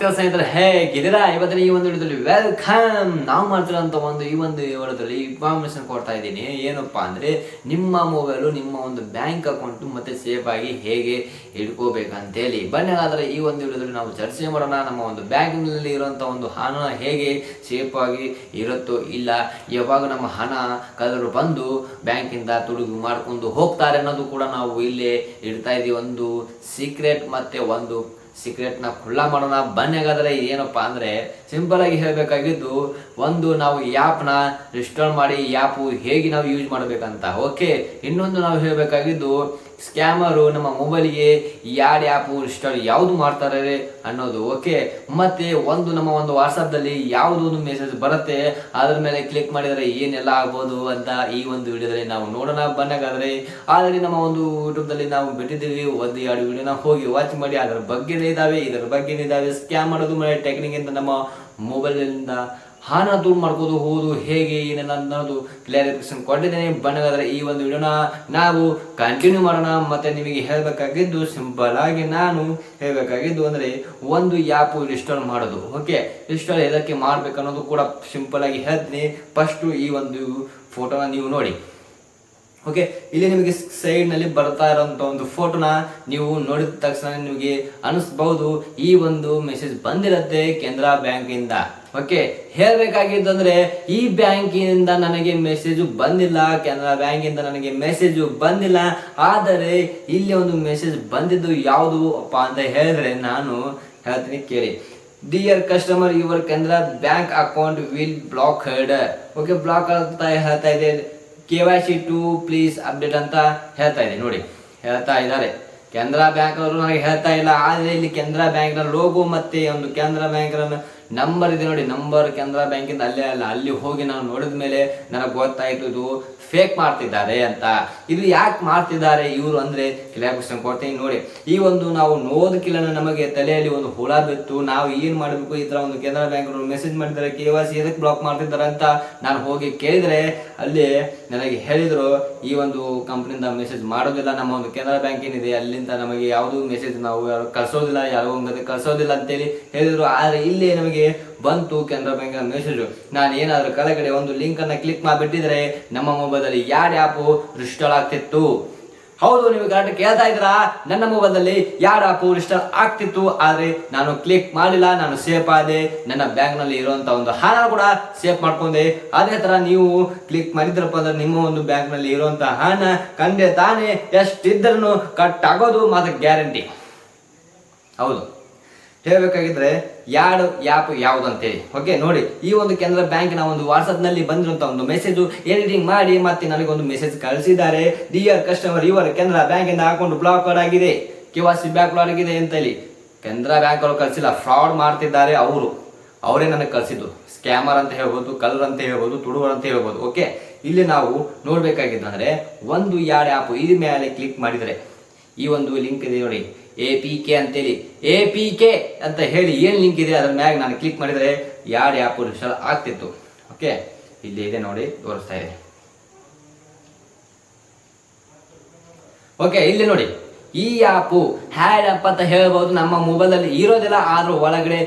ನಮಸ್ಕಾರ ಸ್ನೇಹಿತರೆ ಹೇ ಗಿರಿರಾ ಇವತ್ತಿನ ಈ ಒಂದು ವಿಡಿಯೋದಲ್ಲಿ ವೆಲ್ಕಮ್ ನಾವು ಮಾಡ್ತಿರೋಂಥ ಒಂದು ಈ ಒಂದು ವಿಡಿಯೋದಲ್ಲಿ ಇನ್ಫಾರ್ಮೇಶನ್ ಕೊಡ್ತಾ ಇದ್ದೀನಿ. ಏನಪ್ಪಾ ಅಂದರೆ, ನಿಮ್ಮ ಮೊಬೈಲು ನಿಮ್ಮ ಒಂದು ಬ್ಯಾಂಕ್ ಅಕೌಂಟು ಮತ್ತು ಆಗಿ ಹೇಗೆ ಇಟ್ಕೋಬೇಕಂತೇಳಿ ಬನ್ನಿ ಆದರೆ ಈ ಒಂದು ವಿಡಿಯೋದಲ್ಲಿ ನಾವು ಚರ್ಚೆ ಮಾಡೋಣ. ನಮ್ಮ ಒಂದು ಬ್ಯಾಂಕ್ನಲ್ಲಿ ಇರೋಂಥ ಒಂದು ಹಣ ಹೇಗೆ ಸೇಫ್ ಆಗಿ ಇರುತ್ತೋ ಇಲ್ಲ, ಯಾವಾಗ ನಮ್ಮ ಹಣ ಕಲರು ಬಂದು ಬ್ಯಾಂಕಿಂದ ತುಡುಗು ಮಾಡಿಕೊಂಡು ಹೋಗ್ತಾರೆ ಅನ್ನೋದು ಕೂಡ ನಾವು ಇಲ್ಲೇ ಇಡ್ತಾ ಇದ್ದೀವಿ ಒಂದು ಸೀಕ್ರೆಟ್ ಮತ್ತು ಒಂದು ಸೀಕ್ರೆಟ್ನ ಖುಲ್ಲಾ ಮಾಡೋಣ. ಬನ್ನಿ ಹಾಗಾದ್ರೆ ಏನಪ್ಪಾ ಅಂದ್ರೆ ಸಿಂಪಲ್ ಆಗಿ ಹೇಳಬೇಕಾಗಿದ್ದು ಒಂದು ನಾವು ಆ್ಯಪ್ನ ಇನ್ಸ್ಟಾಲ್ ಮಾಡಿ ಈ ಹೇಗೆ ನಾವು ಯೂಸ್ ಮಾಡಬೇಕಂತ. ಓಕೆ ಇನ್ನೊಂದು ನಾವು ಹೇಳಬೇಕಾಗಿದ್ದು ಸ್ಕ್ಯಾಮರು ನಮ್ಮ ಮೊಬೈಲಿಗೆ ಯಾಡ್ ಆ್ಯಪು ಇನ್ಸ್ಟಾಲ್ ಯಾವುದು ಮಾಡ್ತಾರೆ ಅನ್ನೋದು, ಓಕೆ. ಮತ್ತೆ ಒಂದು ನಮ್ಮ ಒಂದು ವಾಟ್ಸಪ್ದಲ್ಲಿ ಯಾವುದು ಒಂದು ಮೆಸೇಜ್ ಬರುತ್ತೆ, ಅದ್ರ ಮೇಲೆ ಕ್ಲಿಕ್ ಮಾಡಿದರೆ ಏನೆಲ್ಲ ಆಗ್ಬೋದು ಅಂತ ಈ ಒಂದು ವಿಡಿಯೋದಲ್ಲಿ ನಾವು ನೋಡೋಣ. ಬಂದಾಗಾದರೆ ಆದರೆ ನಮ್ಮ ಒಂದು ಯೂಟ್ಯೂಬ್ದಲ್ಲಿ ನಾವು ಬಿಟ್ಟಿದ್ದೀವಿ. ಒಂದು ಎರಡು ವಿಡಿಯೋನ ಹೋಗಿ ವಾಚ್ ಮಾಡಿ. ಅದರ ಬಗ್ಗೆನೇ ಇದ್ದಾವೆ, ಇದರ ಬಗ್ಗೆನೇ ಇದ್ದಾವೆ. ಸ್ಕ್ಯಾಮ್ ಮಾಡೋದು ಮೇಲೆ ಟೆಕ್ನಿಕ್ ಅಂತ ನಮ್ಮ ಮೊಬೈಲಿಂದ ಹಣ ದೂರ ಮಾಡ್ಕೋದು, ಹೋದು, ಹೇಗೆ ಏನೆಲ್ಲ ಅನ್ನೋದು ಕ್ಲಾರಿಫಿಕೇಶನ್ ಕೊಟ್ಟಿದ್ದೇನೆ ಬಣ್ಣಗಾದ್ರೆ ಈ ಒಂದು ವಿಡಿಯೋನ ನಾವು ಕಂಟಿನ್ಯೂ ಮಾಡೋಣ. ಮತ್ತೆ ನಿಮಗೆ ಹೇಳಬೇಕಾಗಿದ್ದು ಸಿಂಪಲ್ ಆಗಿ ನಾನು ಹೇಳಬೇಕಾಗಿದ್ದು ಅಂದ್ರೆ ಒಂದು ಆ್ಯಪ್ ಇನ್ಸ್ಟಾಲ್ ಮಾಡೋದು. ಓಕೆ ಇನ್ಸ್ಟಾಲ್ ಎದಕ್ಕೆ ಮಾಡ್ಬೇಕು ಅನ್ನೋದು ಕೂಡ ಸಿಂಪಲ್ ಆಗಿ ಹೇಳ್ತೀನಿ. ಫಸ್ಟ್ ಈ ಒಂದು ಫೋಟೋನ ನೀವು ನೋಡಿ. ಓಕೆ ಇಲ್ಲಿ ನಿಮಗೆ ಸೈಡ್ನಲ್ಲಿ ಬರ್ತಾ ಇರೋಂಥ ಒಂದು ಫೋಟೋನ ನೀವು ನೋಡಿದ ತಕ್ಷಣ ನಿಮಗೆ ಅನಿಸ್ಬಹುದು. ಈ ಒಂದು ಮೆಸೇಜ್ ಬಂದಿರತ್ತೆ ಕೆನರಾ ಬ್ಯಾಂಕ್ ಇಂದ ಓಕೆ, ಹೇಳ್ಬೇಕಾಗಿದ್ದಂದ್ರೆ ಈ ಬ್ಯಾಂಕಿನಿಂದ ನನಗೆ ಮೆಸೇಜ್ ಬಂದಿಲ್ಲ, ಕೆನರಾ ಬ್ಯಾಂಕ್ ಇಂದ ನನಗೆ ಮೆಸೇಜ್ ಬಂದಿಲ್ಲ, ಆದರೆ ಇಲ್ಲಿ ಒಂದು ಮೆಸೇಜ್ ಬಂದಿದ್ದು ಯಾವುದು ಅಪ್ಪ ಅಂತ ಹೇಳಿದ್ರೆ ನಾನು ಹೇಳ್ತೀನಿ ಕೇಳಿ. Dear customer your Canara bank account will blocked okay block ಅಂತ ಹೇಳ್ತಾ ಇದೆ. K Y C to please update ಅಂತ ಹೇಳ್ತಾ ಇದೆ. ನೋಡಿ, ಹೇಳ್ತಾ ಇದ್ದಾರೆ. ಕೆನರಾ ಬ್ಯಾಂಕ್ ಅವರು ನನಗೆ ಹೇಳ್ತಾ ಇಲ್ಲ, ಆದರೆ ಇಲ್ಲಿ ಕೆನರಾ ಬ್ಯಾಂಕ್ನ ಲೋಗೋ ಮತ್ತೆ ಒಂದು ಕೆನರಾ ಬ್ಯಾಂಕ್ ನಂಬರ್ ಇದೆ ನೋಡಿ ನಂಬರ್ ಕೆನರಾ ಬ್ಯಾಂಕಿಂದ ಅಲ್ಲೇ ಅಲ್ಲ, ಅಲ್ಲಿ ಹೋಗಿ ನಾವು ನೋಡಿದ ಮೇಲೆ ನನಗೆ ಗೊತ್ತಾಯ್ತು, ಇದು ಫೇಕ್ ಮಾಡ್ತಿದ್ದಾರೆ ಅಂತ. ಇದು ಯಾಕೆ ಮಾಡ್ತಿದ್ದಾರೆ ಇವರು ಅಂದ್ರೆ ಕ್ವಶನ್ ಕೊಡ್ತೀನಿ ನೋಡಿ, ಈ ಒಂದು ನಾವು ನೋದಕ್ಕಿಲ್ಲ ನಮಗೆ ತಲೆಯಲ್ಲಿ ಒಂದು ಹುಳ ಬಿತ್ತು, ನಾವು ಏನು ಮಾಡಬೇಕು? ಈ ಥರ ಒಂದು ಕೆನರಾ ಬ್ಯಾಂಕ್ ಮೆಸೇಜ್ ಮಾಡಿದ್ದಾರೆ, ಕೆ ವೈ ಎದಕ್ಕೆ ಬ್ಲಾಕ್ ಮಾಡ್ತಿದ್ದಾರೆ ಅಂತ ನಾನು ಹೋಗಿ ಕೇಳಿದ್ರೆ, ಅಲ್ಲಿ ನನಗೆ ಹೇಳಿದ್ರು, ಈ ಒಂದು ಕಂಪ್ನಿಯಿಂದ ಮೆಸೇಜ್ ಮಾಡೋದಿಲ್ಲ, ನಮ್ಮ ಒಂದು ಕೆನರಾ ಬ್ಯಾಂಕ್ ಏನಿದೆ, ಅಲ್ಲಿಂದ ನಮಗೆ ಯಾವುದು ಮೆಸೇಜ್ ನಾವು ಯಾರು ಕಳ್ಸೋದಿಲ್ಲ, ಯಾರೋ ಒಂದು ಕಳಿಸೋದಿಲ್ಲ ಅಂತೇಳಿ ಹೇಳಿದ್ರು. ಆದ್ರೆ ಇಲ್ಲಿ ನಮಗೆ ಬಂತು ಕೆನರಾ ಬ್ಯಾಂಕ್ ಮೆಸೇಜ್ ನಾನು ಏನಾದ್ರೂ ಕೆಳಗಡೆ ಒಂದು ಲಿಂಕ್ ಅನ್ನ ಕ್ಲಿಕ್ ಮಾಡಿಬಿಟ್ಟಿದ್ರೆ, ನಮ್ಮ ಮೊಬೈಲ್ ಅಲ್ಲಿ ಯಾರ್ ಆಪ್ ಇನ್ಸ್ಟಾಲ್ ಆಗ್ತಿತ್ತು? ಹೌದು, ನೀವು ಕರೆಕ್ಟ್ ಕೇಳ್ತಾ ಇದ್ದೀರಾ? ನನ್ನ ಮೊಬೈಲ್ನಲ್ಲಿ ಯಾರ ಆಪು ಇನ್ಸ್ಟಾಲ್ ಆಗ್ತಿತ್ತು? ಆದ್ರೆ ನಾನು ಕ್ಲಿಕ್ ಮಾಡಿಲ್ಲ ನಾನು ಸೇಫ್ ಆದೆ. ನನ್ನ ಬ್ಯಾಂಕ್ನಲ್ಲಿ ಇರುವಂತ ಒಂದು ಹಣ ಕೂಡ ಸೇಫ್ ಮಾಡ್ಕೊಂಡೆ. ಅದೇ ತರ ನೀವು ಕ್ಲಿಕ್ ಮಾಡಿದ್ರಪ್ಪ ಅಂದ್ರೆ ನಿಮ್ಮ ಒಂದು ಬ್ಯಾಂಕ್ನಲ್ಲಿ ಇರುವಂತ ಹಣ ಕಂಡೆ ತಾನೇ ಎಷ್ಟಿದ್ರೂ ಕಟ್ ಆಗೋದು ಮಾತ್ರ ಗ್ಯಾರಂಟಿ ಹೌದು. ಹೇಳ್ಬೇಕಾಗಿದ್ರೆ ಯಾರು ಆ್ಯಪ್ ಯಾವ್ದು ಅಂತೇಳಿ ಓಕೆ, ನೋಡಿ, ಈ ಒಂದು ಕೆನರಾ ಬ್ಯಾಂಕ್ನ ಒಂದು ವಾಟ್ಸಪ್ನಲ್ಲಿ ನಲ್ಲಿ ಬಂದಿರುವಂತ ಒಂದು ಮೆಸೇಜ್. ಎಡಿಟಿಂಗ್ ಮಾಡಿ ಮತ್ತೆ ನನಗೊಂದು ಮೆಸೇಜ್ ಕಳಿಸಿದ್ದಾರೆ. ಡಿಯರ್ ಕಸ್ಟಮರ್ ಇವರ ಕೆನರಾ ಬ್ಯಾಂಕ್ ಇಂದ ಅಕೌಂಟ್ ಬ್ಲಾಕ್ ಆಗಿದೆ. ಕೆ ವಾಸಿ ಬ್ಯಾಂಕ್ ಆಗಿದೆ ಅಂತೇಳಿ ಕೆನರಾ ಬ್ಯಾಂಕ್ ಅವರು ಕಳಿಸಿಲ್ಲ, ಫ್ರಾಡ್ ಮಾಡ್ತಿದ್ದಾರೆ ಅವರು. ಅವರೇ ನನಗೆ ಕಳಿಸಿದ್ದು. ಸ್ಕ್ಯಾಮರ್ ಅಂತ ಹೇಳ್ಬೋದು ಕಲರ್ ಅಂತ ಹೇಳ್ಬೋದು, ತುಡುವರ್ ಅಂತ ಹೇಳ್ಬೋದು. ಓಕೆ, ಇಲ್ಲಿ ನಾವು ನೋಡ್ಬೇಕಾಗಿದ್ದಂದ್ರೆ, ಒಂದು ಎರಡು ಆ್ಯಪ್ ಇದ್ರ ಮೇಲೆ ಕ್ಲಿಕ್ ಮಾಡಿದರೆ, ಈ ಒಂದು ಲಿಂಕ್ ಇದೆ ನೋಡಿ. ಎ ಪಿ ಕೆ ಅಂತೇಳಿ. ಎ ಪಿ ಕೆ ಅಂತ ಹೇಳಿ ಏನು ಲಿಂಕ್ ಇದೆ ಅದ್ರ ಮ್ಯಾಗ ನಾನು ಕ್ಲಿಕ್ ಮಾಡಿದರೆ ಯಾರು ಆ್ಯಪ್ ಇನ್ಸ್ಟಾಲ್ ಆಗ್ತಿತ್ತು. ಓಕೆ ಇಲ್ಲಿ ಇದೆ ನೋಡಿ, ತೋರಿಸ್ತಾ ಇದೆ. ಓಕೆ ಇಲ್ಲಿ ನೋಡಿ. ಈ ಆ್ಯಪು ಹ್ಯಾಡ್ ಆ್ಯಪ್ ಅಂತ ಹೇಳ್ಬೋದು ನಮ್ಮ ಮೊಬೈಲಲ್ಲಿ ಇರೋದಿಲ್ಲ, ಆದ್ರೂ ಒಳಗಡೆ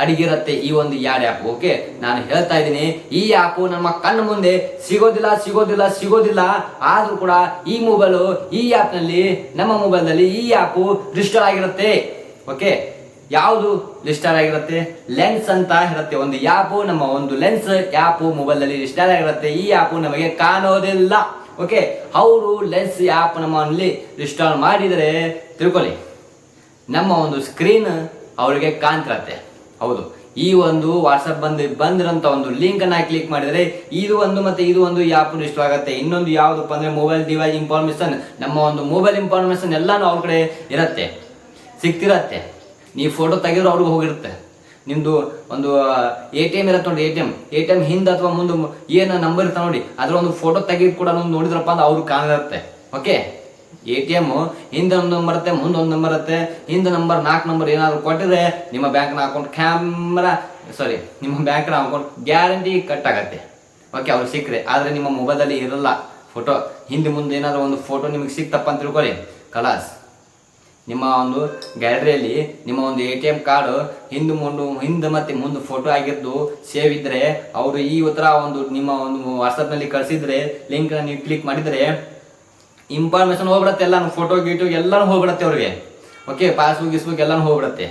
ಅಡಿಗಿರತ್ತೆ ಈ ಒಂದು ಯಾಡ್ ಆ್ಯಪ್ ಓಕೆ ನಾನು ಹೇಳ್ತಾ ಇದ್ದೀನಿ, ಈ ಆ್ಯಪು ನಮ್ಮ ಕಣ್ಣು ಮುಂದೆ ಸಿಗೋದಿಲ್ಲ ಸಿಗೋದಿಲ್ಲ ಸಿಗೋದಿಲ್ಲ. ಆದರೂ ಕೂಡ ಈ ಮೊಬೈಲು ಈ ಆ್ಯಪ್ನಲ್ಲಿ ನಮ್ಮ ಮೊಬೈಲ್ನಲ್ಲಿ ಈ ಆ್ಯಪು ರಿಜಿಸ್ಟರ್ ಆಗಿರುತ್ತೆ. ಓಕೆ ಯಾವುದು ರಿಜಿಸ್ಟರ್ ಆಗಿರುತ್ತೆ? ಲೆನ್ಸ್ ಅಂತ ಇರುತ್ತೆ. ಒಂದು ಆ್ಯಪು ನಮ್ಮ ಒಂದು ಲೆನ್ಸ್ ಆ್ಯಪು ಮೊಬೈಲ್ನಲ್ಲಿ ರಿಜಿಸ್ಟರ್ ಆಗಿರುತ್ತೆ. ಈ ಆ್ಯಪು ನಮಗೆ ಕಾಣೋದಿಲ್ಲ. ಓಕೆ ಅವರು ಲೆನ್ಸ್ ಆ್ಯಪ್ ನಮ್ಮಲ್ಲಿ ಇನ್ಸ್ಟಾಲ್ ಮಾಡಿದರೆ, ತಿಳ್ಕೊಳ್ಳಿ. ನಮ್ಮ ಒಂದು ಸ್ಕ್ರೀನ್ ಅವರಿಗೆ ಕಾಣ್ತಿರತ್ತೆ. ಹೌದು. ಈ ಒಂದು ವಾಟ್ಸಪ್ ಬಂದು ಬಂದಿರೋಂಥ ಒಂದು ಲಿಂಕ್ ಅನ್ನ ಕ್ಲಿಕ್ ಮಾಡಿದರೆ ಇದು ಒಂದು ಮತ್ತೆ ಇದು ಒಂದು ಯಾಪ್ ಇಷ್ಟ ಆಗುತ್ತೆ. ಇನ್ನೊಂದು ಯಾವುದಪ್ಪ ಅಂದ್ರೆ ಮೊಬೈಲ್ ಡಿವೈಸ್ ಇನ್ಫಾರ್ಮೇಷನ್ ನಮ್ಮ ಒಂದು ಮೊಬೈಲ್ ಇನ್ಫಾರ್ಮೇಷನ್ ಎಲ್ಲಾನು ಅವ್ರ ಕಡೆ ಇರುತ್ತೆ. ಸಿಗ್ತಿರತ್ತೆ ನೀವು ಫೋಟೋ ತೆಗೆದ್ರು ಅವ್ರಿಗೆ ಹೋಗಿರುತ್ತೆ. ನಿಮ್ಮದು ಒಂದು ಎ ಟಿ ಎಂ ಇರತ್ತೆ ನೋಡಿ A T M A T M ಹಿಂದೆ ಅಥವಾ ಮುಂದೆ ಏನು ನಂಬರ್ ಇರ್ತಾವೆ ನೋಡಿ ಅದ್ರ ಒಂದು ಫೋಟೋ ತೆಗೆದು ಕೂಡ ನೋಡಿದ್ರಪ್ಪ ಅಂದ್ರೆ ಅವ್ರಿಗೆ ಕಾಣಿರುತ್ತೆ ಓಕೆ ಎ ಟಿ ಎಂ ಹಿಂದೆ ಒಂದು ನಂಬರ್ ಇರುತ್ತೆ, ಮುಂದೆ ಒಂದು ನಂಬರ್ ಇರುತ್ತೆ. ಹಿಂದೆ ನಂಬರ್ ನಾಲ್ಕು ನಂಬರ್ ಏನಾದರೂ ಕೊಟ್ಟಿದ್ರೆ ನಿಮ್ಮ ಬ್ಯಾಂಕ್ನ ಅಕೌಂಟ್ ಕ್ಯಾಮ್ರಾ ಸಾರಿ ನಿಮ್ಮ ಬ್ಯಾಂಕ್ನ ಅಕೌಂಟ್ ಗ್ಯಾರಂಟಿ ಕಟ್ ಆಗತ್ತೆ. ಓಕೆ ಅವ್ರು ಸಿಕ್ಕರೆ. ಆದರೆ ನಿಮ್ಮ ಮೊಬೈಲಲ್ಲಿ ಇರಲ್ಲ ಫೋಟೋ ಹಿಂದೆ ಮುಂದೆ ಏನಾದರೂ ಒಂದು ಫೋಟೋ ನಿಮಗೆ ಸಿಕ್ತಪ್ಪ ಅಂತ ತಿಳ್ಕೊಳ್ಳಿ. ಕಲಾಸ್, ನಿಮ್ಮ ಒಂದು ಗ್ಯಾಲರಿಯಲ್ಲಿ ನಿಮ್ಮ ಒಂದು ಎ ಟಿ ಎಂ ಕಾರ್ಡ್ ಹಿಂದೆ ಮುಂದೆ, ಹಿಂದೆ ಮತ್ತೆ ಮುಂದೆ ಫೋಟೋ ಆಗಿದ್ದು ಸೇವ್ ಇದ್ದರೆ ಅವರು ಈ ಉತ್ತರ ಒಂದು ನಿಮ್ಮ ಒಂದು ವಾಟ್ಸಪ್ನಲ್ಲಿ ಕಳಿಸಿದರೆ ಲಿಂಕ್ನ ನೀವು ಕ್ಲಿಕ್ ಮಾಡಿದರೆ ಇನ್ಫಾರ್ಮೇಶನ್ ಹೋಗ್ಬಿಡತ್ತೆ ಎಲ್ಲ ಫೋಟೋ ಗೀಟೋ ಎಲ್ಲಾನು ಹೋಗ್ಬಿಡತ್ತೆ ಅವ್ರಿಗೆ. ಓಕೆ ಪಾಸ್ಬುಕ್ ಗಿಸ್ಬುಕ್ ಎಲ್ಲಾನು ಹೋಗ್ಬಿಡತ್ತೆ.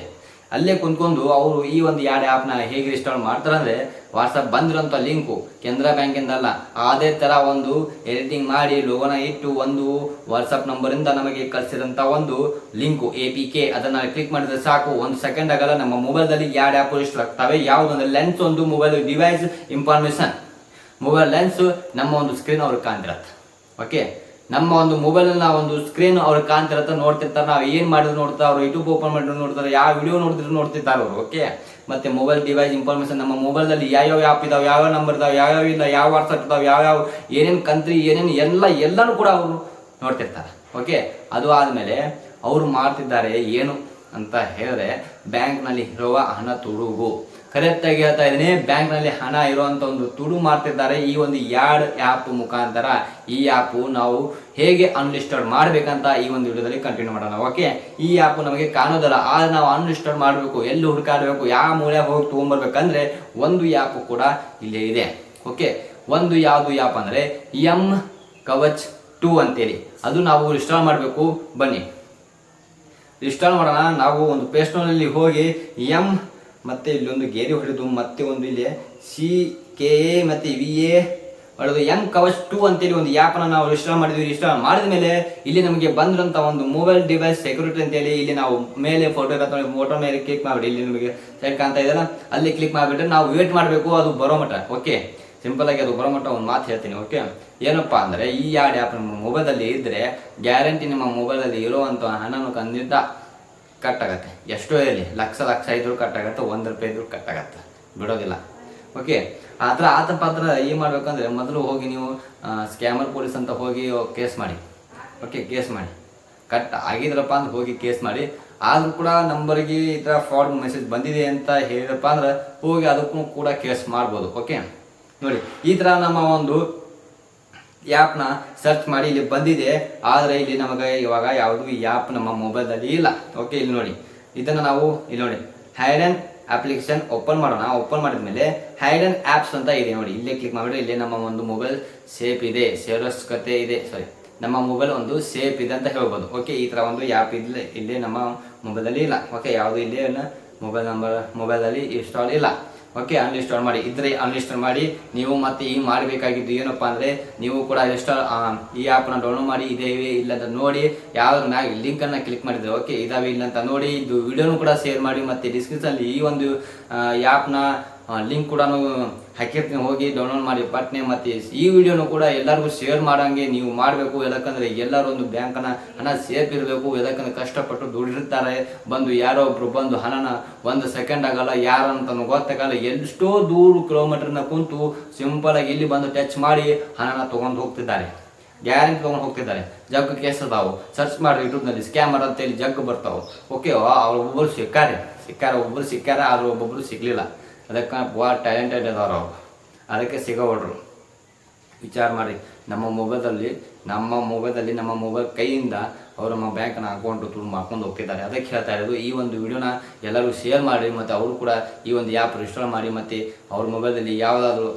ಅಲ್ಲೇ ಕುಂತ್ಕೊಂಡು ಅವರು ಈ ಒಂದು ಎರಡು ಆ್ಯಪ್ನ ಹೇಗೆ ಇನ್ಸ್ಟಾಲ್ ಮಾಡ್ತಾರೆ ಅಂದರೆ ವಾಟ್ಸಪ್ ಬಂದಿರೋಂಥ ಲಿಂಕು ಕೆನರಾ ಬ್ಯಾಂಕಿಂದಲ್ಲ ಅದೇ ಥರ ಒಂದು ಎಡಿಟಿಂಗ್ ಮಾಡಿ ಲೋಗೋನ ಇಟ್ಟು ಒಂದು ವಾಟ್ಸಪ್ ನಂಬರಿಂದ ನಮಗೆ ಕಳಿಸಿದಂಥ ಒಂದು ಲಿಂಕು ಎ ಪಿ ಕೆ ಅದನ್ನು ಕ್ಲಿಕ್ ಮಾಡಿದ್ರೆ ಸಾಕು. ಒಂದು ಸೆಕೆಂಡ್ ಆಗಲ್ಲ, ನಮ್ಮ ಮೊಬೈಲ್ದಲ್ಲಿ ಎರಡು ಆ್ಯಪ್ ಇನ್ಸ್ಟಾಲ್ ಆಗ್ತವೆ. ಯಾವುದೊಂದು ಲೆನ್ಸ್ ಒಂದು mobile device information mobile lens ನಮ್ಮ ಒಂದು ಸ್ಕ್ರೀನ್ ಅವ್ರಿಗೆ ಕಾಣ್ತಿರತ್ತೆ. ಓಕೆ ನಮ್ಮ ಒಂದು ಮೊಬೈಲ್ನ ಒಂದು ಸ್ಕ್ರೀನ್ ಅವ್ರು ಕಾಣ್ತಿರತ್ತ ನೋಡ್ತಿರ್ತಾರೆ. ನಾವು ಏನು ಮಾಡಿದ್ರು ನೋಡ್ತಾರೆ ಅವ್ರು ಯೂಟ್ಯೂಬ್ ಓಪನ್ ಮಾಡಿದ್ರು ನೋಡ್ತಾರೆ. ಯಾವ ವಿಡಿಯೋ ನೋಡಿದ್ರು ನೋಡ್ತಿರ್ತಾರೆ ಅವರು ಓಕೆ ಮತ್ತೆ ಮೊಬೈಲ್ ಡಿವೈಸ್ ಇನ್ಫಾರ್ಮೇಷನ್ ನಮ್ಮ ಮೊಬೈಲಲ್ಲಿ ಯಾವ್ಯಾವ ಆ್ಯಪ್ ಇದಾವೆ, ಯಾವ್ಯಾವ ನಂಬರ್ ಇದಾವೆ, ಯಾವ್ಯಾವ ಇಲ್ಲ, ಯಾವ ವಾಟ್ಸಪ್ ಇದಾವೆ, ಯಾವ್ಯಾವ, ಏನೇನು ಕಂತ್ರಿ ಏನೇನು ಎಲ್ಲ, ಎಲ್ಲನೂ ಕೂಡ ಅವರು ನೋಡ್ತಿರ್ತಾರೆ ಓಕೆ ಅದು ಆದಮೇಲೆ ಅವರು ಮಾಡ್ತಿದ್ದಾರೆ ಏನು? ಅಂತ ಹೇಳಿದ್ರೆ, ಬ್ಯಾಂಕ್ನಲ್ಲಿ ಇರುವ ಹಣ ತುಡುಗು. ಕರೆಕ್ಟಾಗಿ ಹೇಳ್ತಾ ಇದ್ದೀನಿ, ಬ್ಯಾಂಕ್ನಲ್ಲಿ ಹಣ ಇರುವಂಥ ಒಂದು ತುಡು ಮಾಡ್ತಿದ್ದಾರೆ. ಈ ಒಂದು ಯಾಡ್ ಆ್ಯಪ್ ಮುಖಾಂತರ ಈ ಆ್ಯಪು ನಾವು ಹೇಗೆ ಅನ್ಲಿಸ್ಟರ್ಡ್ ಮಾಡಬೇಕಂತ ಈ ಒಂದು ವಿಡಿಯೋದಲ್ಲಿ ಕಂಟಿನ್ಯೂ ಮಾಡೋಣ. ಓಕೆ ಈ ಆ್ಯಪ್ ನಮಗೆ ಕಾಣೋದಲ್ಲ, ಆದರೆ ನಾವು ಅನ್ಲಿಸ್ಟರ್ಡ್ ಮಾಡಬೇಕು, ಎಲ್ಲಿ ಹುಡುಕಾಡಬೇಕು, ಯಾವ ಮೂಲೆ ಹೋಗಿ ತೊಗೊಂಬರ್ಬೇಕಂದ್ರೆ ಒಂದು ಆ್ಯಪ್ ಕೂಡ ಇಲ್ಲೇ ಇದೆ. ಓಕೆ ಒಂದು ಯಾವುದು ಆ್ಯಪ್ ಅಂದರೆ ಎಂ ಕವಚ್ ಟೂ ಅಂತೇಳಿ. ಅದು ನಾವು ಇನ್ಸ್ಟಾಲ್ ಮಾಡಬೇಕು. ಬನ್ನಿ. ಇನ್ಸ್ಟಾಲ್ ಮಾಡೋಣ. ನಾವು ಒಂದು ಪೇಸ್ಟ್ನಲ್ಲಿ ಹೋಗಿ ಎಂ ಮತ್ತೆ ಇಲ್ಲೊಂದು ಗೇರಿ ಹೊಡೆದು ಮತ್ತೆ ಒಂದು ಇಲ್ಲಿ ಸಿ ಕೆ ಎ ಮತ್ತೆ ವಿ ಎ ಹೊಡೆದು ಎಂ ಕವಚ್ ಟೂ ಅಂತೇಳಿ ಒಂದು ಆ್ಯಪ್ನ ನಾವು ಇನ್ಸ್ಟಾಲ್ ಮಾಡಿದ್ವಿ. ಇನ್ಸ್ಟಾಲ್ ಮಾಡಿದ ಮೇಲೆ ಇಲ್ಲಿ ನಮಗೆ ಬಂದಿರೋಂಥ ಒಂದು ಮೊಬೈಲ್ ಡಿವೈಸ್ ಸೆಕ್ಯೂರಿಟಿ ಅಂತೇಳಿ ಇಲ್ಲಿ ನಾವು ಮೇಲೆ ಫೋಟೋ ಇರತ್ತೆ ಫೋಟೋ ಮೇಲೆ ಕ್ಲಿಕ್ ಮಾಡಿಬಿಡಿ ಇಲ್ಲಿ ನಿಮಗೆ ಸೈಡ್ ಕಾಣ್ತಾ ಇದೆಯಲ್ಲ ಅಲ್ಲಿ. ಕ್ಲಿಕ್ ಮಾಡಿಬಿಟ್ರೆ ನಾವು ವೇಟ್ ಮಾಡಬೇಕು. ಅದು ಬರೋ ಮಟ್ಟ. ಓಕೆ ಸಿಂಪಲ್ ಆಗಿ ಅದು ಬರೋ ಒಂದು ಮಾತು ಹೇಳ್ತೀನಿ ಓಕೆ ಏನಪ್ಪ ಅಂದರೆ, ಈ ಎರಡು ಆ್ಯಪ್ ನಿಮ್ಮ ಮೊಬೈಲಲ್ಲಿ ಇದ್ದರೆ ಗ್ಯಾರಂಟಿ ನಿಮ್ಮ ಮೊಬೈಲಲ್ಲಿ ಇರುವಂಥ ಹಣನು ಕಂದಿದ್ದ ಕಟ್ ಆಗತ್ತೆ. ಎಷ್ಟೋ ಇರಲಿ ಲಕ್ಷ ಲಕ್ಷ ಇದ್ರು ಕಟ್ ಆಗತ್ತೆ, ಒಂದು ರೂಪಾಯಿ ಇದ್ರು ಕಟ್ ಆಗತ್ತೆ. ಬಿಡೋದಿಲ್ಲ. ಓಕೆ ಆ ಥರ ಆತ ಪಾತ್ರ ಏನು ಮಾಡಬೇಕಂದ್ರೆ, ಮೊದಲು ಹೋಗಿ ನೀವು ಸ್ಕ್ಯಾಮರ್ ಪೊಲೀಸ್ ಅಂತ ಹೋಗಿ ಕೇಸ್ ಮಾಡಿ. ಓಕೆ ಕೇಸ್ ಮಾಡಿ. ಕಟ್ ಆಗಿದ್ರಪ್ಪ ಅಂತ ಹೋಗಿ ಕೇಸ್ ಮಾಡಿ. ಆದರೂ ಕೂಡ ನಂಬರ್ಗೆ ಈ ಥರ ಫ್ರಾಡ್ ಮೆಸೇಜ್ ಬಂದಿದೆ ಅಂತ ಹೇಳಿದಪ್ಪ ಅಂದ್ರೆ ಹೋಗಿ ಅದಕ್ಕೂ ಕೂಡ ಕೇಸ್ ಮಾಡ್ಬೋದು ಓಕೆ ನೋಡಿ, ಈ ಥರ ನಮ್ಮ ಒಂದು ಆ್ಯಪ್ನ ಸರ್ಚ್ ಮಾಡಿ ಇಲ್ಲಿ ಬಂದಿದೆ. ಆದರೆ ಇಲ್ಲಿ ನಮಗೆ ಇವಾಗ ಯಾವುದು ಈ ಆ್ಯಪ್ ನಮ್ಮ ಮೊಬೈಲಲ್ಲಿ ಇಲ್ಲ. ಓಕೆ ಇಲ್ಲಿ ನೋಡಿ. ಇದನ್ನು ನಾವು ಇಲ್ಲಿ ನೋಡಿ. ಹೈಡನ್ ಅಪ್ಲಿಕೇಶನ್ ಓಪನ್ ಮಾಡೋಣ. ಓಪನ್ ಮಾಡಿದ ಮೇಲೆ ಹೈಡನ್ ಆ್ಯಪ್ಸ್ ಅಂತ ಇದೆ ನೋಡಿ. ಇಲ್ಲೇ ಕ್ಲಿಕ್ ಮಾಡಿದ್ರೆ ಇಲ್ಲೇ ನಮ್ಮ ಒಂದು ಮೊಬೈಲ್ ಸೇಫ್ ಇದೆ. ಸೇರಸ್ಕತೆ ಇದೆ. ಸಾರಿ ನಮ್ಮ ಮೊಬೈಲ್ ಒಂದು ಸೇಫ್ ಇದೆ ಅಂತ ಹೇಳ್ಬೋದು. ಓಕೆ ಈ ಥರ ಒಂದು ಆ್ಯಪ್ ಇಲ್ಲೇ ಇಲ್ಲೇ ನಮ್ಮ ಮೊಬೈಲಲ್ಲಿ ಇಲ್ಲ. ಓಕೆ ಯಾವುದು ಇಲ್ಲೇ ಮೊಬೈಲ್ ನಂಬರ್ ಮೊಬೈಲಲ್ಲಿ ಇನ್ಸ್ಟಾಲ್ ಇಲ್ಲ. ಓಕೆ ಅನ್ಇನ್ಸ್ಟಾಲ್ ಮಾಡಿ. ಇದ್ರೆ ಅನ್ಇನ್ಸ್ಟಾಲ್ ಮಾಡಿ. ನೀವು ಮತ್ತೆ ಈ ಮಾಡಬೇಕಾಗಿದ್ದು ಏನಪ್ಪ ಅಂದರೆ, ನೀವು ಕೂಡ ಇನ್ಸ್ಟಾಲ್ ಈ ಆ್ಯಪ್ನ ಡೌನ್ಲೋಡ್ ಮಾಡಿ. ಇದೇವೆ ಇಲ್ಲ ಅಂತ ನೋಡಿ ಯಾವ್ದ್ರ ಮ್ಯಾಗ ಲಿಂಕನ್ನು ಕ್ಲಿಕ್ ಮಾಡಿದ್ರೆ, ಓಕೆ, ಇದಾವೆ ಇಲ್ಲ ಅಂತ ನೋಡಿ. ಇದು ವಿಡಿಯೋನು ಕೂಡ ಶೇರ್ ಮಾಡಿ. ಮತ್ತೆ ಡಿಸ್ಕ್ರಿಪ್ಷನಲ್ಲಿ ಈ ಒಂದು ಆ್ಯಪ್ನ ಲಿಂಕ್ ಕೂಡ ಹಾಕಿರ್ತೀನಿ, ಹೋಗಿ ಡೌನ್ಲೋಡ್ ಮಾಡಿ ಪಟ್ನೆ ಮತ್ತೆ ಈ ವಿಡಿಯೋನು ಕೂಡ ಎಲ್ಲರಿಗೂ ಶೇರ್ ಮಾಡೋಂಗೆ ನೀವು ಮಾಡಬೇಕು. ಯಾಕಂದ್ರೆ ಎಲ್ಲರೂ ಒಂದು ಬ್ಯಾಂಕನ ಹಣ ಸೇಫ್ ಇರಬೇಕು. ಯಾಕಂದ್ರೆ ಕಷ್ಟಪಟ್ಟು ದುಡಿರ್ತಾರೆ ಬಂದು ಯಾರೋ ಒಬ್ಬರು ಬಂದು ಹಣನ ಒಂದು ಸೆಕೆಂಡ್ ಆಗಲ್ಲ, ಯಾರು ಅಂತ ಗೊತ್ತಾಗಲ್ಲ ಎಷ್ಟೋ ದೂರ ಕಿಲೋಮೀಟರ್ನ ಕುಂತು ಸಿಂಪಲ್ ಆಗಿ ಇಲ್ಲಿ ಬಂದು ಟಚ್ ಮಾಡಿ ಹಣನ ತಗೊಂಡು ಹೋಗ್ತಿದ್ದಾರೆ. ಗ್ಯಾರಂಟಿ ತೊಗೊಂಡು ಹೋಗ್ತಿದ್ದಾರೆ. ಜಗ್ ಕೇಸ್ ಅದಾವು. ಸರ್ಚ್ ಮಾಡಿ ಯೂಟ್ಯೂಬ್ನಲ್ಲಿ ಸ್ಕ್ಯಾಮರ್ ಅಂತೇಳಿ ಜಗ್ ಬರ್ತಾವೆ. ಓಕೆ ಅವ್ರು ಒಬ್ಬರು ಸಿಕ್ಕಾರೆ. ಸಿಕ್ಕಾರ ಒಬ್ಬರು ಸಿಕ್ಕಾರ, ಆದ್ರೆ ಒಬ್ಬೊಬ್ರು ಸಿಗ್ಲಿಲ್ಲ. ಅದಕ್ಕೆ ಭಾಳ ಟ್ಯಾಲೆಂಟೆಡ್ ಅದಾರ ಅವ್ರು. ಅದಕ್ಕೆ ಸಿಗೋವಡ್ರು ವಿಚಾರ ಮಾಡಿ, ನಮ್ಮ ಮೊಬೈಲಲ್ಲಿ ನಮ್ಮ ಮೊಬೈಲಲ್ಲಿ, ನಮ್ಮ ಮೊಬೈಲ್ ಕೈಯಿಂದ ಅವರು ನಮ್ಮ ಬ್ಯಾಂಕ್ನ ಅಕೌಂಟ್ ತುಂಬ ಮಾಡ್ಕೊಂಡು ಹೋಗ್ತಿದ್ದಾರೆ. ಅದಕ್ಕೆ ಹೇಳ್ತಾ ಇರೋದು, ಈ ಒಂದು ವಿಡಿಯೋನ ಎಲ್ಲರೂ ಶೇರ್ ಮಾಡಿ, ಮತ್ತು ಅವರು ಕೂಡ ಈ ಒಂದು ಆ್ಯಪ್ ರಿಜಿಸ್ಟರ್ ಮಾಡಿ, ಮತ್ತು ಅವ್ರ ಮೊಬೈಲಲ್ಲಿ ಯಾವುದಾದ್ರೂ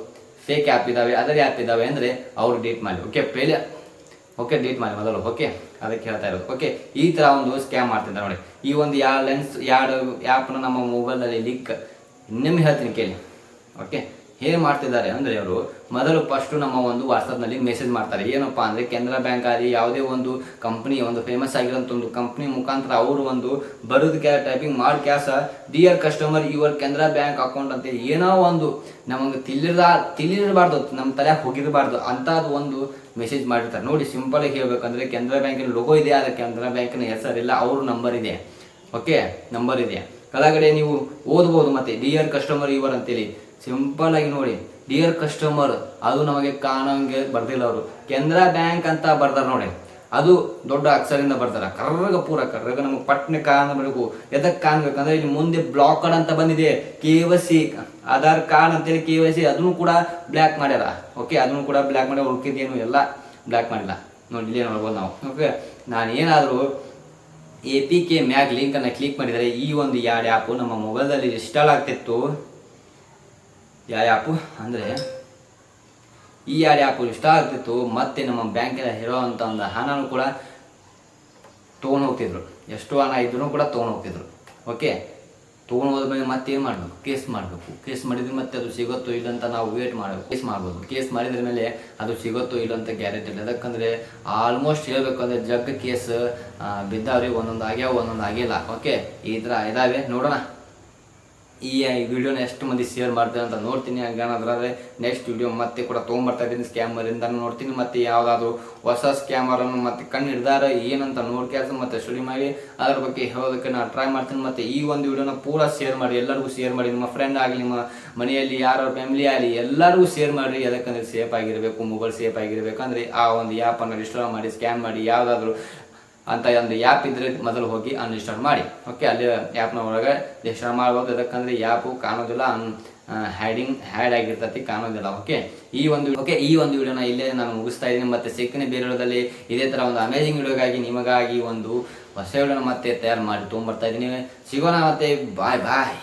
ಫೇಕ್ ಆ್ಯಪ್ ಇದ್ದಾವೆ ಅದರ ಆ್ಯಪ್ ಇದ್ದಾವೆ ಅಂದರೆ ಅವರು ಡಿಲೀಟ್ ಮಾಡಿ. ಓಕೆ ಪೇಲೆ ಓಕೆ ಡಿಲೀಟ್ ಮಾಡಿ ಮೊದಲು. ಓಕೆ ಅದಕ್ಕೆ ಹೇಳ್ತಾ ಇರೋದು. ಓಕೆ ಈ ಥರ ಒಂದು ಸ್ಕ್ಯಾಮ್ ಮಾಡ್ತಿದ್ದಾರೆ ನೋಡಿ. ಈ ಒಂದು ಯಾವ ಲೆನ್ಸ್ ಎರಡು ಆ್ಯಪ್ನ ನಮ್ಮ ಮೊಬೈಲಲ್ಲಿ ಲಿಕ್ ನಿಮ್ಗೆ ಹೇಳ್ತೀನಿ ಕೇಳಿ. ಓಕೆ ಹೇಗೆ ಮಾಡ್ತಿದ್ದಾರೆ ಅಂದರೆ ಅವರು ಮೊದಲು ಫಸ್ಟು ನಮ್ಮ ಒಂದು ವಾಟ್ಸಪ್ನಲ್ಲಿ ಮೆಸೇಜ್ ಮಾಡ್ತಾರೆ. ಏನಪ್ಪ ಅಂದರೆ ಕೆನರಾ ಬ್ಯಾಂಕ್ ಆಗಲಿ ಯಾವುದೇ ಒಂದು ಕಂಪ್ನಿ ಒಂದು ಫೇಮಸ್ ಆಗಿರೋಂಥ ಒಂದು ಕಂಪ್ನಿ ಮುಖಾಂತರ ಅವರು ಒಂದು ಬರೋದು ಕ್ಯಾ ಟೈಪಿಂಗ್ ಮಾಡಿ ಕ್ಯಾಸ dear customer your Canara bank account ಅಂತ ಏನೋ ಒಂದು ನಮಗೆ ತಿಳಿದ ತಿಳಿದಿರಬಾರ್ದು ನಮ್ಮ ತಲೆ ಹೋಗಿರಬಾರ್ದು ಅಂಥದ್ದು ಒಂದು ಮೆಸೇಜ್ ಮಾಡಿರ್ತಾರೆ. ನೋಡಿ ಸಿಂಪಲ್ ಆಗಿ ಹೇಳ್ಬೇಕಂದ್ರೆ ಕೆನರಾ ಬ್ಯಾಂಕಿನ ಲೋಗೋ ಇದೆ ಅದಕ್ಕೆ ಕೆನರಾ ಬ್ಯಾಂಕಿನ ಹೆಸರಿಲ್ಲ, ಅವ್ರ ನಂಬರ್ ಇದೆ. ಓಕೆ ನಂಬರ್ ಇದೆ. ಕೆಳಗಡೆ ನೀವು ಓದ್ಬೋದು ಮತ್ತೆ ಡಿಯರ್ ಕಸ್ಟಮರ್ ಇವರ್ ಅಂತೇಳಿ. ಸಿಂಪಲ್ ಆಗಿ ನೋಡಿ. ಡಿಯರ್ ಕಸ್ಟಮರ್ ಅದು ನಮಗೆ ಕಾಣಂಗೆ ಬರ್ದಿಲ್ಲ ಅವರು. ಕೆನರಾ ಬ್ಯಾಂಕ್ ಅಂತ ಬರ್ದಾರ ನೋಡಿ. ಅದು ದೊಡ್ಡ ಅಕ್ಷರದಿಂದ ಬರ್ತಾರ ಕರ್ರಗ ಪೂರ ಕರ್ರಗ. ನಮಗೆ ಪಟ್ನೆ ಕಾಣಬೇಕು ಎದಕ್ಕೆ ಕಾಣ್ಬೇಕಂದ್ರೆ ಇಲ್ಲಿ ಮುಂದೆ ಬ್ಲಾಕಡ್ ಅಂತ ಬಂದಿದೆ. ಕೆ ಸಿ, ಆಧಾರ್ ಕಾರ್ಡ್ ಅಂತೇಳಿ ಕೆ ಸಿ, ಅದನ್ನು ಕೂಡ ಬ್ಲ್ಯಾಕ್ ಮಾಡ್ಯಾರ. ಓಕೆ ಅದನ್ನು ಕೂಡ ಬ್ಲ್ಯಾಕ್ ಮಾಡ್ಯಾರ ಉಳ್ಕಿದ್ದೇನು ಎಲ್ಲ ಬ್ಲ್ಯಾಕ್ ಮಾಡಿಲ್ಲ. ನೋಡಿ, ಇಲ್ಲೇ ನೋಡ್ಬೋದು ನಾವು. ಓಕೆ ನಾನು ಏನಾದರೂ ಎ ಪಿ ಕೆ ಮ್ಯಾಗ್ ಲಿಂಕನ್ನು ಕ್ಲಿಕ್ ಮಾಡಿದರೆ ಈ ಒಂದು ಎರಡು ಆ್ಯಪು ನಮ್ಮ ಮೊಬೈಲಲ್ಲಿ ಇನ್ಸ್ಟಾಲ್ ಆಗ್ತಿತ್ತು. ಯಾವ ಆ್ಯಪು ಅಂದರೆ ಈ ಎರಡು ಆ್ಯಪು ಇನ್ಸ್ಟಾಲ್ ಆಗ್ತಿತ್ತು, ಮತ್ತು ನಮ್ಮ ಬ್ಯಾಂಕಿನ ಇರೋವಂಥ ಒಂದು ಹಣನೂ ಕೂಡ ತೊಗೊಂಡು ಹೋಗ್ತಿದ್ರು. ಎಷ್ಟು ಹಣ ಇದ್ರೂ ಕೂಡ ತೊಗೊಂಡು ಹೋಗ್ತಿದ್ರು. ಓಕೆ ತೊಗೊಂಡು ಹೋದ್ಮೇಲೆ ಮತ್ತೆ ಏನು ಮಾಡಬೇಕು? ಕೇಸ್ ಮಾಡಬೇಕು. ಕೇಸ್ ಮಾಡಿದ್ರೆ ಮತ್ತೆ ಅದು ಸಿಗುತ್ತೋ ಇಲ್ಲ ಅಂತ ನಾವು ವೇಟ್ ಮಾಡಬೇಕು. ಕೇಸ್ ಮಾಡ್ಬೋದು. ಕೇಸ್ ಮಾಡಿದ ಮೇಲೆ ಅದು ಸಿಗುತ್ತೋ ಇಲ್ಲ ಅಂತ ಗ್ಯಾರಂಟಿ ಇಲ್ಲ. ಯಾಕಂದರೆ ಆಲ್ಮೋಸ್ಟ್ ಹೇಳ್ಬೇಕು ಅಂದರೆ ಜಗ್ ಕೇಸ್ ಬಿದ್ದಾವ್ರಿ ಒಂದೊಂದು ಆಗ್ಯಾವ ಒಂದೊಂದು ಆಗಿಲ್ಲ ಓಕೆ ಈ ಥರ ಇದಾವೆ. ನೋಡೋಣ. ಈ ವಿಡಿಯೋನ ಎಷ್ಟು ಮಂದಿ ಶೇರ್ ಮಾಡ್ತಾರೆ ಅಂತ ನೋಡ್ತೀನಿ. ಹಂಗೇನಾದ್ರೆ ನೆಕ್ಸ್ಟ್ ವಿಡಿಯೋ ಮತ್ತೆ ಕೂಡ ತೊಗೊಂಬರ್ತಾ ಇದ್ದೀನಿ ಸ್ಕ್ಯಾಮರಿಂದ ನೋಡ್ತೀನಿ. ಮತ್ತೆ ಯಾವುದಾದ್ರು ಹೊಸ ಸ್ಕ್ಯಾಮರನ್ನು ಮತ್ತೆ ಕಣ್ಣು ಹಿಡ್ದಾರ ಏನಂತ ನೋಡ್ಕ್ಯಾಸ ಮತ್ತೆ ಸ್ಟಡಿ ಮಾಡಿ. ಅದ್ರ ಬಗ್ಗೆ ಹೇಳೋದಕ್ಕೆ ನಾನು ಟ್ರೈ ಮಾಡ್ತೀನಿ. ಮತ್ತೆ ಈ ಒಂದು ವಿಡಿಯೋನ ಪೂರಾ ಶೇರ್ ಮಾಡಿ, ಎಲ್ಲರಿಗೂ ಶೇರ್ ಮಾಡಿ. ನಿಮ್ಮ ಫ್ರೆಂಡ್ ಆಗಲಿ, ನಿಮ್ಮ ಮನೆಯಲ್ಲಿ ಯಾರ ಫ್ಯಾಮಿಲಿ ಆಗಲಿ, ಎಲ್ಲರಿಗೂ ಶೇರ್ ಮಾಡಿ ಯಾಕಂದ್ರೆ ಸೇಫ್ ಆಗಿರಬೇಕು ಮೊಬೈಲ್ ಸೇಫ್ ಆಗಿರಬೇಕಂದ್ರೆ ಆ ಒಂದು ಆ್ಯಪನ್ನು ಇನ್ಸ್ಟಾಲ್ ಮಾಡಿ ಸ್ಕ್ಯಾನ್ ಮಾಡಿ, ಯಾವುದಾದ್ರೂ ಅಂತ ಒಂದು ಆ್ಯಪ್ ಇದ್ರೆ ಮೊದಲು ಹೋಗಿ ಅನ್ಇನ್ಸ್ಟಾಲ್ ಮಾಡಿ. ಓಕೆ ಅಲ್ಲಿ ಆ್ಯಪ್ನ ಒಳಗೆ ಇನ್ಸ್ಟಾಲ್ ಮಾಡ್ಬೋದು ಯಾಕಂದ್ರೆ ಆ್ಯಪು ಕಾಣೋದಿಲ್ಲ ಹ್ಯಾಡಿಂಗ್ ಹ್ಯಾಡ್ ಆಗಿರ್ತತಿ, ಕಾಣೋದಿಲ್ಲ. ಓಕೆ ಈ ಒಂದು ಓಕೆ ಈ ಒಂದು ವಿಡಿಯೋನ ಇಲ್ಲೇ ನಾನು ಮುಗಿಸ್ತಾ ಇದ್ದೀನಿ. ಮತ್ತೆ ಸಿಕ್ಕಿನ ಬೇರೆ ವಿಡಿಯೋದಲ್ಲಿ ಇದೇ ಥರ ಒಂದು ಅಮೇಜಿಂಗ್ ವಿಡಿಯೋಗಾಗಿ ನಿಮಗಾಗಿ ಒಂದು ಹೊಸ ವಿಡಿಯೋನ ಮತ್ತೆ ತಯಾರು ಮಾಡಿ ತೊಗೊಂಬರ್ತಾ ಇದ್ದೀನಿ. ಸಿಗೋಣ ಮತ್ತೆ ಬಾಯ್ ಬಾಯ್